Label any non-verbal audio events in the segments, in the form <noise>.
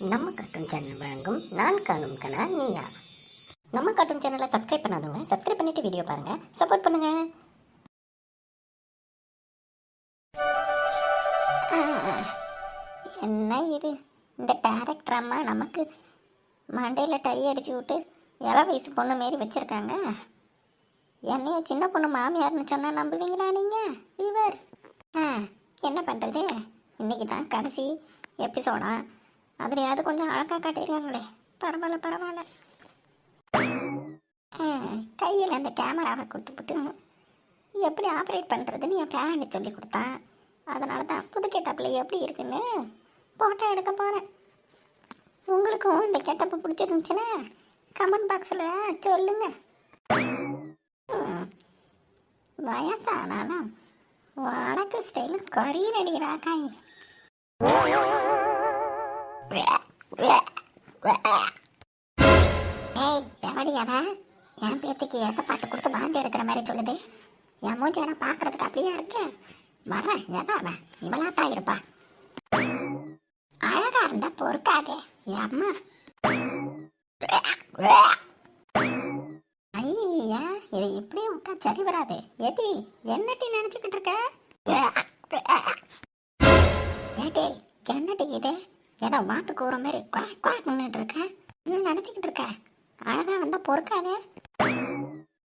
நம்ம cartoon channel வழங்கும் நான் காணும் கனா நீயா. நம்ம கார்ட்டூன் சேனலை சப்ஸ்கிரைப் பண்ணாதவங்க சப்ஸ்கிரைப் பண்ணிட்டு வீடியோ பாருங்க. சப்போர்ட் பண்ணுங்க. என்ன இது? இந்த டேரக்டர் அம்மா நமக்கு மண்டையில் டை அடிச்சு விட்டு இள வயசு பொண்ணு மாரி வச்சுருக்காங்க. என்னைய சின்ன பொண்ணு மாமியார்னு சொன்னால் நம்புவீங்களா நீங்கள் வியூவர்ஸ் ஆ என்ன பண்ணுறது இன்னைக்கு தான் கடைசி எபிசோடா அதுலையாவது கொஞ்சம் அழகாக காட்டியிருக்காங்களே. பரவாயில்ல பரவாயில்ல. கையில் அந்த கேமராவை கொடுத்துப்புட்டு எப்படி ஆப்ரேட் பண்ணுறதுன்னு என் பேரண்ட்டு சொல்லி கொடுத்தான். அதனால தான் புது கெட்டப்பில் எப்படி இருக்குன்னு ஃபோட்டோ எடுக்க போகிறேன் உங்களுக்கும் இந்த கெட்டப்பு பிடிச்சிருந்துச்சுன்னா கமெண்ட் பாக்ஸில் சொல்லுங்கள் வயசானாலும் வழக்கு ஸ்டைலு கொரியர் அடிக்கிறா காய் ஏய் எவடியாவ என் பேச்சுக்கு எச பாட்டு கொடுத்து வாந்தி எடுக்கிற மாதிரி சொல்லுது. என் மூஞ்சி வேணா பார்க்கறதுக்கு அப்படியே இருக்கு. வர்றேன் அவன் இவளா தான் இருப்பா. அழகா இருந்தா பொறுக்காதே என் அம்மா. ஐயா இது இப்படியே விட்டா சரி வராது. ஏடி என்னட்டி நினைச்சுக்கிட்டு இருக்க? ஏடி என்னட்டி இது? ஏதோ வாத்து கூற மாதிரி குவாக் குவாக் நின்றுட்டு இருக்க என்ன நினைச்சுக்கிட்டு இருக்க அழகா வந்தா பொறுக்காதே.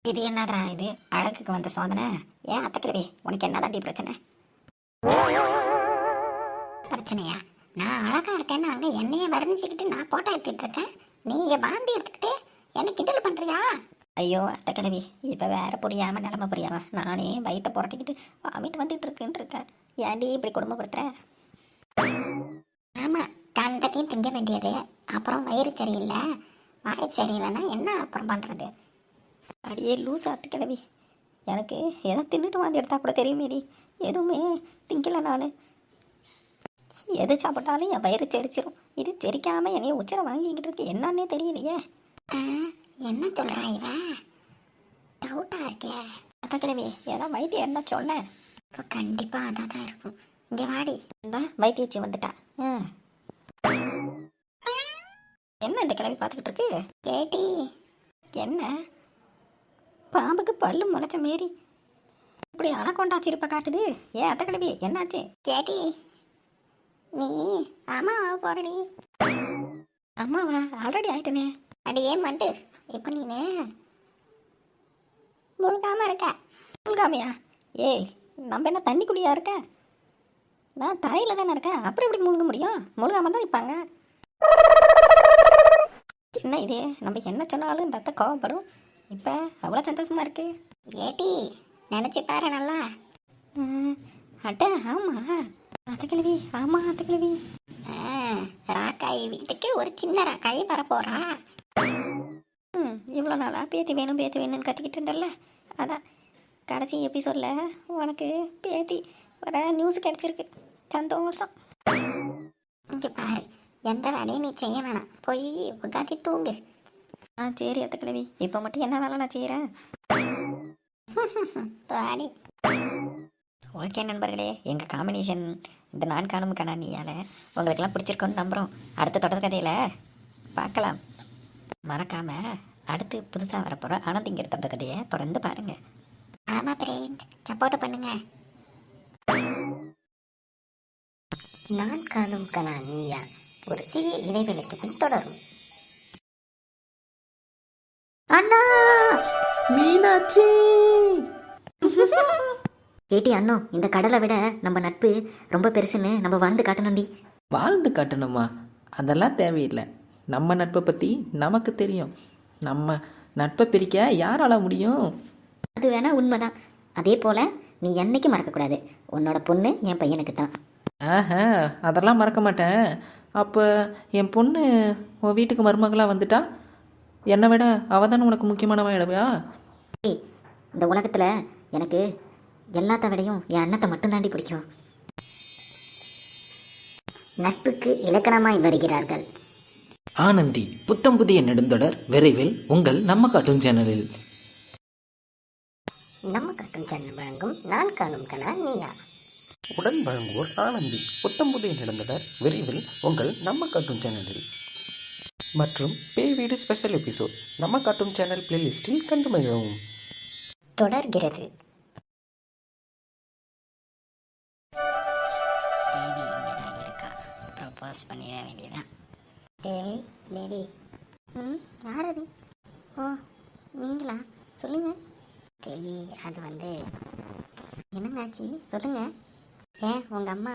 இது என்னதுடா இது? அழகுக்கு வந்த சோதனை. ஏன் அத்தக்கிழவி உனக்கு என்னதாண்டி பிரச்சனை? பிரச்சனையா? நான் அழகா இருக்கேன்னு அங்க என்னைய வர்ணிச்சுக்கிட்டு நான் போட்டோ எடுத்துட்டு இருக்கேன் நீங்க பாந்தி எடுத்துக்கிட்டு என்ன கிண்டல் பண்றியா? ஐயோ அத்தை கிழவி இப்போ வேற புரியாம நிலமை புரியாம நானே வயிற்ற புரட்டிக்கிட்டு வாமிட்டு வந்துட்டு இருக்குன்னு இருக்கேன் ஏன்டி இப்படி குடும்பப்படுத்துற ஆமா கண்டத்தையும் திங்க வேண்டியது. அப்புறம் வயிறு சரியில்லை. வாய் சரியில்லைன்னா என்ன அப்புறம் பண்றது? அடியே லூஸ் அத்து கிழவி. எனக்கு எதை தின்னுட்டு வந்து எடுத்தா கூட தெரியுமேடி. எதுவுமே திங்கல நான். எது சாப்பிட்டாலும் என் வயிறு செரிச்சிரும். இது செரிக்காம என்னைய உச்சரை வாங்கிக்கிட்டு இருக்கு. என்னன்னே தெரியலையே. என்ன சொல்றா இவ டவுட்டா இருக்கே. அத்த கிழவி ஏதோ வைத்தியம் என்ன சொன்னேன். இப்போ கண்டிப்பா அதான் தான் இருக்கும். இங்க வாடி. இந்த வைத்தியச்சி வந்துட்டா. ம். என்ன இந்த கிழவி பார்த்துக்கிட்டு இருக்கு கேட்டி. என்ன? பாம்புக்கு பல்லு முளைச்ச மாரி. இப்படி அணக்கொண்டா சிரிப்பை காட்டுது. ஏன் அத்த கிழவி என்னாச்சு? கேட்டி. நீ அம்மாவா போறடி. அம்மாவா? ஆல்ரெடி ஆயிட்டனே. அடியே மண்டு. இப்போ நீனு? முழுகாம இருக்க. முழுகாமையா ஏய் நம்ம என்ன தண்ணி குடியா இருக்க? நான் தரையில் தானே இருக்கேன். அப்புறம் எப்படி முழுக முடியும்? முழுகாம தான் இருப்பாங்க என்ன இது? நம்ம என்ன சொன்னாலும் இந்த அத்தை கோவப்படும். இப்போ அவ்வளோ சந்தோஷமா இருக்கு. ஏட்டி நினச்சி பாரு நல்லா. அட்ட ஆமா. அத்தக்கிழவி ஆமா அத்தக்கிழவி ராக்காய் வீட்டுக்கு ஒரு சின்ன ராக்காய் வரப்போறா ம் இவ்வளோ நாளா பேத்தி வேணும் பேத்தி வேணும்னு கத்திக்கிட்டு இருந்தல்ல? அதான் கடைசி எபிசோடில் உனக்கு பேத்தி வர நியூஸ் கிடச்சிருக்கு. சந்தோஷம். இங்கே பாரு. எந்த வேலையும் நீ செய்ய வேணாம். போய் உட்காந்து தூங்கு. ஆ சரி அத்த கிழவி இப்போ மட்டும் என்ன வேலை நான் செய்கிறேன் <laughs> பாடி. ஓகே நண்பர்களே எங்கள் காம்பினேஷன் இந்த நான் காணும் கணானியால் உங்களுக்கெல்லாம் பிடிச்சிருக்கோன்னு நம்புகிறோம் அடுத்த தொடர் கதையில் பார்க்கலாம். மறக்காமல் அடுத்து புதுசாக வரப்போகிற ஆனந்திங்கிற தொடர் கதையை தொடர்ந்து பாருங்கள் ஆமாம் பிரேஞ்ச் சப்போர்ட் பண்ணுங்க. நான் காணும் கலா நீயா ஒரு சிறிய இடைவெளிக்கு பின் தொடரும். அண்ணா! மீனாட்சி! <laughs> ஏட்டி அண்ணோ இந்த கடலை விட நம்ம நட்பு ரொம்ப பெருசுன்னு நம்ம வாழ்ந்து காட்டணும்டி. வாழ்ந்து காட்டணுமா? அதெல்லாம் தேவையில்லை. நம்ம நட்பை பற்றி நமக்கு தெரியும். நம்ம நட்பை பிரிக்க யாரால முடியும்? அது வேணா உண்மைதான். அதே போல நீ என்னைக்கும் மறக்கக்கூடாது. உன்னோட பொண்ணு என் பையனுக்கு தான் ஆஹா அதெல்லாம் மறக்க மாட்டேன். அப்போ என் பொண்ணு உன் வீட்டுக்கு மருமகளாக வந்துட்டா? என்னை விட அவள் தானே உனக்கு முக்கியமானவா இடவையா இந்த உலகத்தில் எனக்கு எல்லாத்த விடையும் என் அண்ணத்தை மட்டும்தாண்டி பிடிக்கும். நட்புக்கு இலக்கணமாய் வருகிறார்கள். ஆனந்தி புத்தம் புதிய நெடுந்தொடர் விரைவில் உங்கள் நம்ம கார்ட்டூன் சேனலில். நம்ம கட்டும் சேனல் வழங்கும் நான் காணும் கனா நீயா. உடன் வழங்குவோர் ஆனந்தி. புத்தம்புதிய நடந்தவர் விரைவில் உங்கள் நம்ம காட்டும் சேனலில். மற்றும் பே வீடு ஸ்பெஷல் எபிசோட் நம்ம காட்டும் சேனல் பிளேலிஸ்டில் கண்டு மகிழவும். தொடர்கிறது. தேவி இருக்கா. ப்ரப்போஸ் பண்ணிட வேண்டியதான் தேவி தேவி. ம் யார் அது ஓ நீங்களா? சொல்லுங்கள் தேவி அது வந்து என்னங்க ஆச்சு? சொல்லுங்கள் ஏன் உங்கள் அம்மா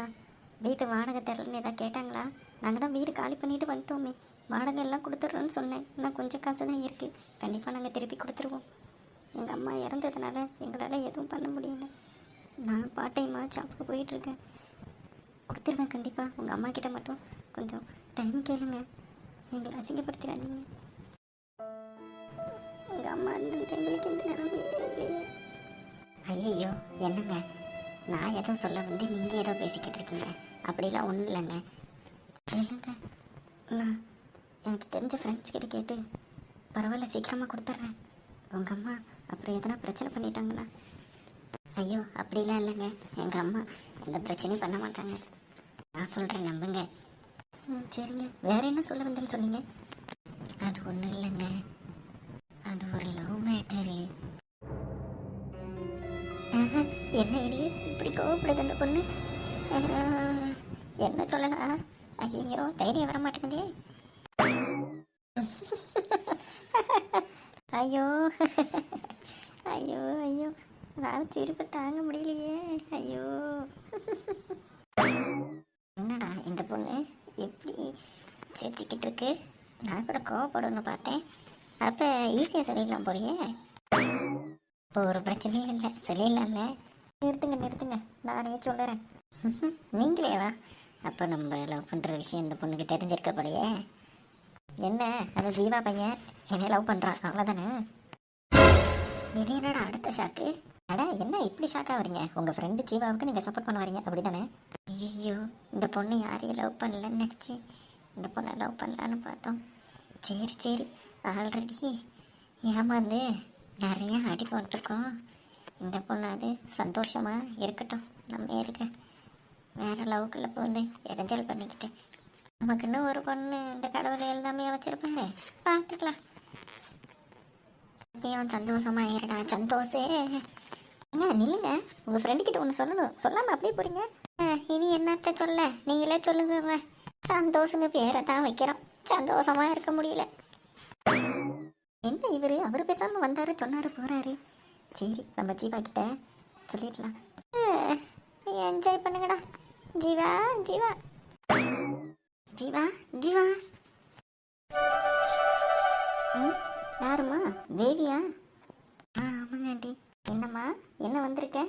வீட்டு வாடகை தெரிலன்னு ஏதாவது கேட்டாங்களா? நாங்கள் தான் வீடு காலி பண்ணிட்டு வந்துட்டோமே. வாடகை எல்லாம் கொடுத்துட்றோன்னு சொன்னேன். இன்னும் கொஞ்சம் காசு தான் இருக்குது கண்டிப்பாக நாங்கள் திருப்பி கொடுத்துருவோம். எங்கள் அம்மா இறந்ததுனால எங்களால் எதுவும் பண்ண முடியல. நான் பார்ட் டைமாக ஜாப்புக்கு போயிட்டுருக்கேன் கொடுத்துருவேன் கண்டிப்பாக உங்கள் அம்மா கிட்ட மட்டும் கொஞ்சம் டைம் கேளுங்க. எங்களை அசிங்கப்படுத்திடாதீங்க. எங்கள் அம்மா இருந்த எங்களுக்கு இந்த நிலைமையே இல்லையே. ஐயோ என்னங்க? நான் ஏதோ சொல்ல வந்து நீங்கள் ஏதோ பேசிக்கிட்டு இருக்கீங்க. அப்படிலாம் ஒன்றும் இல்லைங்க. இல்லைங்க நான் எனக்கு தெரிஞ்ச ஃப்ரெண்ட்ஸ் கிட்ட கேட்டு பரவாயில்ல சீக்கிரமாக கொடுத்துட்றேன் உங்கள் அம்மா அப்புறம் எதனா பிரச்சனை பண்ணிட்டாங்களா ஐயோ அப்படிலாம் இல்லைங்க. எங்கள் அம்மா எந்த பிரச்சனையும் பண்ண மாட்டாங்க. நான் சொல்கிறேன் நம்புங்க. ம் சரிங்க. வேற என்ன சொல்ல வந்தேன்னு சொன்னீங்க? அது ஒன்றும் இல்லைங்க. அது ஒரு லவ் மேட்டரு என்ன இது? பொண்ணு. என்ன சொல்லலாம் ஐயோ தைரியம் வர மாட்டேங்குதே. ஐயோ ஐயோ ஐயோ. நான் திருப்ப தாங்க முடியலையே. ஐயோ. என்னடா இந்த பொண்ணு? எப்படி சிரிச்சுக்கிட்டு இருக்கு? நான் கூட கோவப்படணும்னு பார்த்தேன். அப்போ ஈஸியாக சொல்லிடலாம் போறியே இப்போ ஒரு பிரச்சனையும் இல்லை சொல்லிடலாம்ல நிறுத்துங்க நிறுத்துங்க. நானே சொல்லுறேன். <laughs> நீங்களே வா. அப்போ நம்ம லவ் பண்ணுற விஷயம் இந்த பொண்ணுக்கு தெரிஞ்சிருக்க போலையே. என்ன? அது ஜீவா பையன்? என்னை லவ் பண்ணுறான் அவ்வளோதானே இது என்னடா அடுத்த ஷாக்கு அடா என்ன இப்படி ஷாக் ஆகுறீங்க உங்கள் ஃப்ரெண்டு ஜீவாவுக்கு நீங்கள் சப்போர்ட் பண்ண வரீங்க அப்படி தானே ஐயோ இந்த பொண்ணு யாரையும் லவ் பண்ணலன்னு நினச்சி இந்த பொண்ணை லவ் பண்ணலான்னு பார்த்தோம். சரி சரி. ஆல்ரெடி ஏமாந்து நிறையா அடி போட்டிருக்கோம். இந்த பொண்ணு அது சந்தோஷமாக இருக்கட்டும். நம்ம இருக்க வேற லவ்க்குள்ள பூந்து இடைஞ்சல் பண்ணிக்கிட்டு. நமக்குன்னு ஒரு பொண்ணு இந்த கடவுளை எல்லாமே வச்சுருப்பாரு. பார்த்துக்கலாம் இப்பயும் சந்தோஷமாக இருடா சந்தோஷே. என்ன நில்லுங்க. உங்க ஃப்ரெண்டு கிட்ட ஒன்று சொல்லணும். சொல்லாம அப்படியே போறீங்க. இனி என்னத்த சொல்ல? நீங்களே சொல்லுங்க சந்தோஷம்னு பேரை தான் வைக்கிறோம். சந்தோஷமா இருக்க முடியல. என்ன இவரு? அவர் பேசாம வந்தாரு சொன்னாரு போறாரு. சரி நம்ம ஜீவா கிட்ட சொல்லிடலாம். என்ஜாய் பண்ணுங்கடா. ஜீவா ஜீவா. ஜீவா ஜீவா. ம் யாரும்மா? தேவியா? ஆ ஆமாங்க ஆண்டி. என்னம்மா? என்ன வந்திருக்க?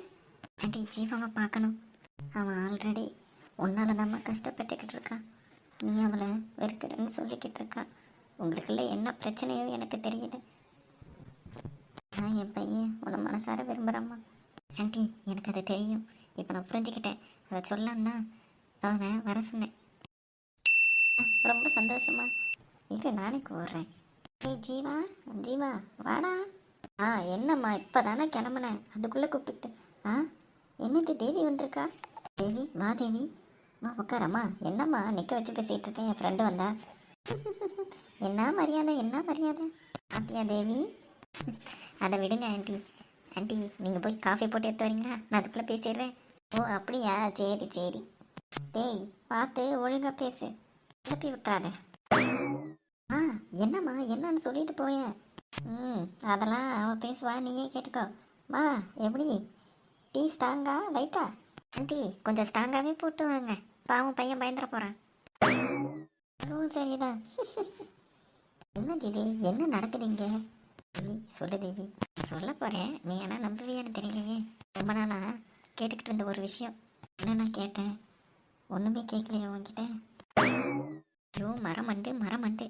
ஆண்டி ஜீவாவை பார்க்கணும். அவன் ஆல்ரெடி உன்னால தாம்மா கஷ்டப்பட்டுக்கிட்டு இருக்கான். நீ அவளை வெறுக்கிறேன்னு சொல்லிக்கிட்டு இருக்கான். உங்களுக்குள்ள என்ன பிரச்சனையோ எனக்கு தெரியல. நான் என் பையன் உன்னை மனசார விரும்புகிறம்மா ஆண்டி எனக்கு அது தெரியும். இப்போ நான் புரிஞ்சுக்கிட்டேன். அதை சொல்லன்னா அவனை வர சொன்னேன். ஆ, ரொம்ப சந்தோஷமா. இரு நானே கூடுறேன் ஏய் ஜீவா ஜீவா வாடா. ஆ என்னம்மா இப்போ தானே கிளம்புனேன் அதுக்குள்ளே கூப்பிட்டு ஆ என்னது தேவி வந்திருக்கா? தேவி வா தேவி. வா உட்காரம்மா. என்னம்மா நிற்க வச்சு பேசிகிட்டு இருக்கேன் என் ஃப்ரெண்டு வந்தா. என்ன மரியாதை என்ன மரியாதை. பாத்தியா தேவி? அதை விடுங்க ஆண்டி. ஆண்டி நீங்கள் போய் காஃபி போட்டு எடுத்து வரீங்களா? நான் அதுக்குள்ளே பேசிடுறேன். ஓ அப்படியா? சரி சரி. டேய் பார்த்து ஒழுங்காக பேசு. கிளப்பி விட்றாத ஆ என்னம்மா என்னன்னு சொல்லிட்டு போயேன் ம் அதெல்லாம் அவன் பேசுவா நீயே கேட்டுக்கோ. வா எப்படி? டீ ஸ்ட்ராங்கா லைட்டா? ஆண்டி கொஞ்சம் ஸ்ட்ராங்காகவே போட்டு வாங்க. பாவம் பையன் பயந்துட போகிறான் அதுவும் சரிதான். <laughs> என்ன இது? என்ன நடக்குதுங்க தேவி சொல்லு தேவி சொல்ல போகிறேன் நீ ஆனால் நம்புவியான்னு தெரியலையே. ரொம்ப நாளாக கேட்டுக்கிட்டு இருந்த ஒரு விஷயம். என்ன நான் கேட்டேன்? ஒன்றுமே கேட்கலையே உன்கிட்ட. ஐயோ மரமண்டு மரமண்டு.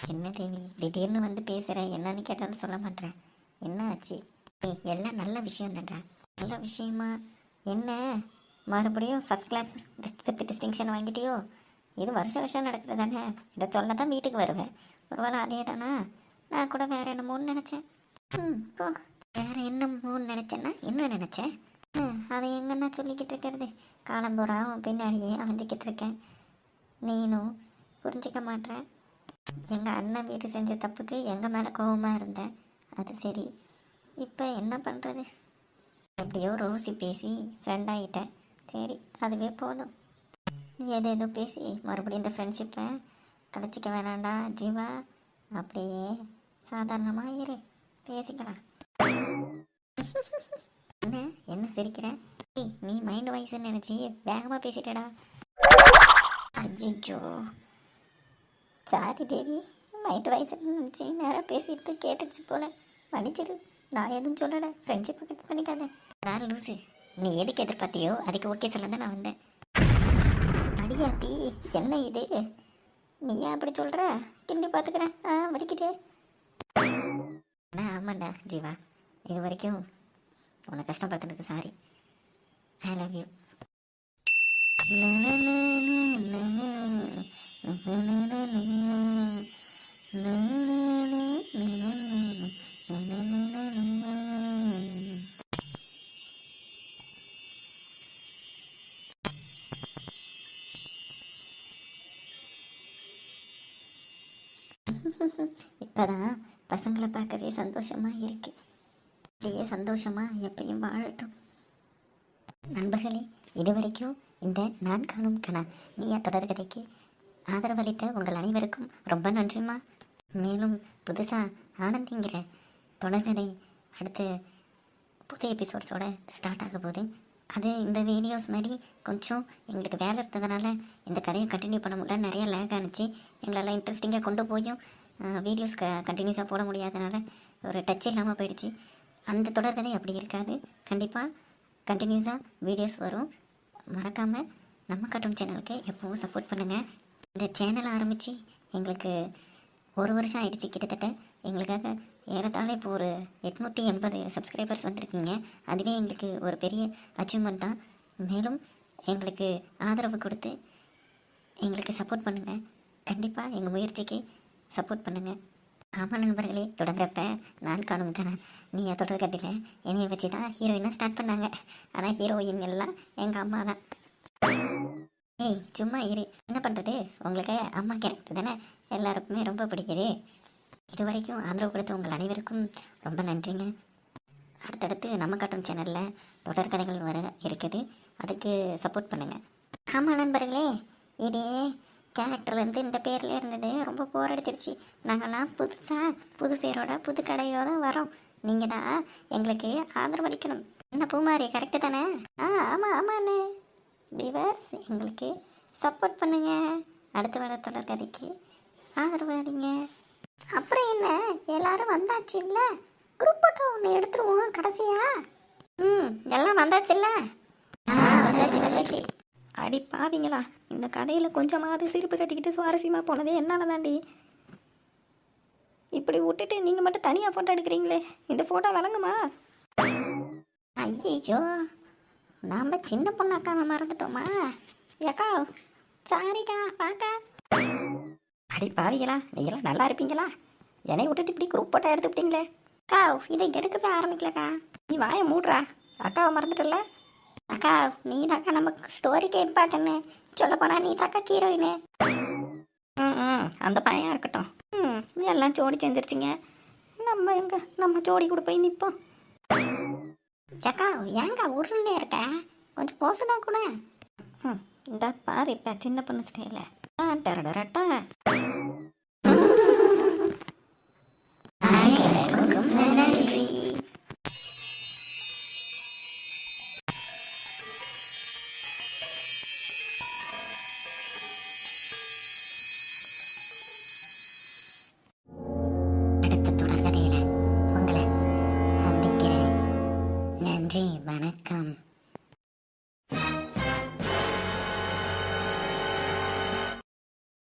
என்ன தேவி திடீர்னு வந்து பேசுகிற என்னன்னு கேட்டாலும் சொல்ல மாட்டேன் என்ன ஆச்சு? ஏ எல்லாம் நல்ல விஷயம் தான்டா நல்ல விஷயமா? என்ன? மறுபடியும் ஃபஸ்ட் கிளாஸ் வித் டிஸ்டிங்ஷன் வாங்கிட்டியோ? இது வருஷம் வருஷம் நடக்கிறது தானே இதை சொல்ல தான் வீட்டுக்கு வருவேன். ஒருவேளை அதே தானா நான் கூட வேற என்னமோன்னு நினச்சேன். ம் போ. வேற என்னமோன்னு நினச்சேன்னா என்ன நினச்சேன் அதை எங்கன்னா சொல்லிக்கிட்டு இருக்கிறது? காலம்புறா பின்னாடியே அலைஞ்சிக்கிட்டு இருக்கேன். நீனும் புரிஞ்சிக்க மாட்டேன் எங்கள் அண்ணன் வீடு செஞ்ச தப்புக்கு எங்கள் மேலே கோபமாக இருந்தேன் அது சரி. இப்போ என்ன பண்ணுறது எப்படியோ ரோசி பேசி ஃப்ரெண்ட் ஆகிட்டேன் சரி அதுவே போதும். நீ எது எதுவும் பேசி மறுபடியும் இந்த ஃப்ரெண்ட்ஷிப்பை கலைச்சிக்க வேணாண்டா ஜீவா. அப்படியே சாதாரணமாக இரு. பேசிக்கலாம். என்ன? என்ன சிரிக்கிறேன் ஏய் நீ மைண்ட் வாய்ஸ்ன்னு நினச்சி வேகமாக பேசிட்டடா. ஐயோ சாரி தேவி மைண்ட் வாய்ஸ்ன்னு நினச்சி நேராக பேசிட்டு கேட்டுச்சு போல. மன்னிச்சிரு. நான் எதுவும் சொல்லலை. ஃப்ரெண்ட்ஷிப்பை கட் பண்ணிக்காத. நான் லூசு? நீ எதுக்கு எதிர்பார்த்தியோ அதுக்கு ஓகே சொல்ல தான் நான் வந்தேன். அடியாத்தி என்ன இது? நீ ஏன் அப்படி சொல்கிற கிண்டி பார்த்துக்கிறேன் ஆ வலிக்குதே. அண்ணா ஆமாண்டா ஜீவா. இது வரைக்கும் உன்னை கஷ்டப்படுத்துனதுக்கு சாரி ஐ லவ் யூ இப்போதான் பசங்களை பார்க்கவே சந்தோஷமாக இருக்கு. அப்படியே சந்தோஷமாக எப்பயும் வாழட்டும். நண்பர்களே இதுவரைக்கும் இந்த நான் காணும் கனா நீயா தொடர்கதைக்கு ஆதரவளித்த உங்கள் அனைவருக்கும் ரொம்ப நன்றிம்மா. மேலும் புதுசாக ஆனந்திங்கிற தொடர்கதை அடுத்த புது எபிசோட்ஸோட ஸ்டார்ட் ஆக போகுது. அது இந்த வீடியோஸ் மாதிரி கொஞ்சம் எங்களுக்கு வேலை இருந்ததுனால இந்த கதையை கண்டினியூ பண்ண முடியல. நிறைய லேக் ஆனிச்சு. எங்களால் இன்ட்ரெஸ்டிங்காக கொண்டு போயும். வீடியோஸ் க கண்டினியூஸாக போட முடியாதனால ஒரு டச் இல்லாமல் போயிடுச்சு. அந்த தொடர்கதை அப்படி இருக்காது. கண்டிப்பாக கண்டினியூஸாக வீடியோஸ் வரும். மறக்காமல் நம்ம கார்ட்டூன் சேனலுக்கு எப்பவும் சப்போர்ட் பண்ணுங்கள் இந்த சேனல் ஆரம்பித்து எங்களுக்கு ஒரு வருஷம் ஆயிடுச்சு கிட்டத்தட்ட. எங்களுக்காக ஏறத்தாழ இப்போ ஒரு எட்நூற்றி எண்பது சப்ஸ்கிரைபர்ஸ் வந்திருக்கீங்க. அதுவே எங்களுக்கு ஒரு பெரிய அச்சீவ்மெண்ட் தான். மேலும் எங்களுக்கு ஆதரவு கொடுத்து எங்களுக்கு சப்போர்ட் பண்ணுங்கள் கண்டிப்பாக எங்கள் முயற்சிக்கு சப்போர்ட் பண்ணுங்கள் ஆமாம் நண்பர்களே தொடங்குறப்ப நான் காணும் கணன் நீ தொடர்கதில் என்னைய வச்சு தான் ஹீரோயினாக ஸ்டார்ட் பண்ணாங்க. ஆனால் ஹீரோயின் எல்லாம் எங்கள் அம்மா தான். ஏய் சும்மா இரு. என்ன பண்ணுறது உங்களுக்கு அம்மா கேரக்டர் தானே? எல்லாருக்குமே ரொம்ப பிடிக்குது. இது வரைக்கும் ஆதரவு கொடுத்த உங்கள் அனைவருக்கும் ரொம்ப நன்றிங்க. அடுத்தடுத்து நம்ம காட்டும் சேனலில் தொடர்கதைகள் வர இருக்குது. அதுக்கு சப்போர்ட் பண்ணுங்கள் ஆமாம் நண்பர்களே இதே கேரக்டர்லேருந்து இந்த பேரில் இருந்தது. ரொம்ப போர் அடிச்சிருச்சு. நாங்கள்லாம் புதுசாக புது பேரோட புது கடையோட வரோம் நீங்கள் தான் எங்களுக்கு ஆதரவளிக்கணும் என்ன பூமாரி கரெக்டு தானே? ஆ ஆமாம் ஆமாண்ணே விவர்ஸ் எங்களுக்கு சப்போர்ட் பண்ணுங்க. அடுத்த வர தொடர்கதைக்கு ஆதரவு அடிங்க அப்புறம் என்ன? எல்லாரும் வந்தாச்சு இல்லை குரூப் போட்டோ ஒன்று எடுத்துருவோம் கடைசியா? ம் எல்லாம் வந்தாச்சுல்ல? வந்தாச்சு வந்தாச்சு. அடி பாவிங்களா இந்த கதையில் கொஞ்சமாவது சிரிப்பு கட்டிக்கிட்டு சுவாரஸ்யமாக போனதே என்னால் தாண்டி. இப்படி விட்டுட்டு நீங்கள் மட்டும் தனியாக ஃபோட்டோ எடுக்கிறீங்களே இந்த ஃபோட்டோ விளங்குமா? ஐயோ நாம் சின்ன பொண்ணாக்காம மறந்துட்டோமா? ஏக்கா சாரிக்கா வாக்கா அடி பாவிங்களா நீங்களாம் நல்லா இருப்பீங்களா? என்னை விட்டுட்டு இப்படி குரூப் ஃபோட்டோ எடுத்து விட்டீங்களே அக்கா இதை எடுக்கவே ஆரம்பிக்கலக்கா. நீ வாயை மூடுறா அக்காவை மறந்துட்டல அக்கா நீ தாக்கா நமக்கு ஸ்டோரிக்கு இம்பார்ட்டன்னு சொல்ல போனா நீ தாக்கா ஹீரோயினு ம் அந்த பையன் இருக்கட்டும். ம் எல்லாம் ஜோடி சேர்ந்துருச்சிங்க நம்ம எங்க நம்ம ஜோடி கூட போய் நிற்போம் ஏக்கா ஏங்கா உருண்டே இருக்க? கொஞ்சம் போசதான் கூட. ம் இந்த பாரு இப்போ சின்ன பொண்ணு ஸ்டைல டரடரட்டா.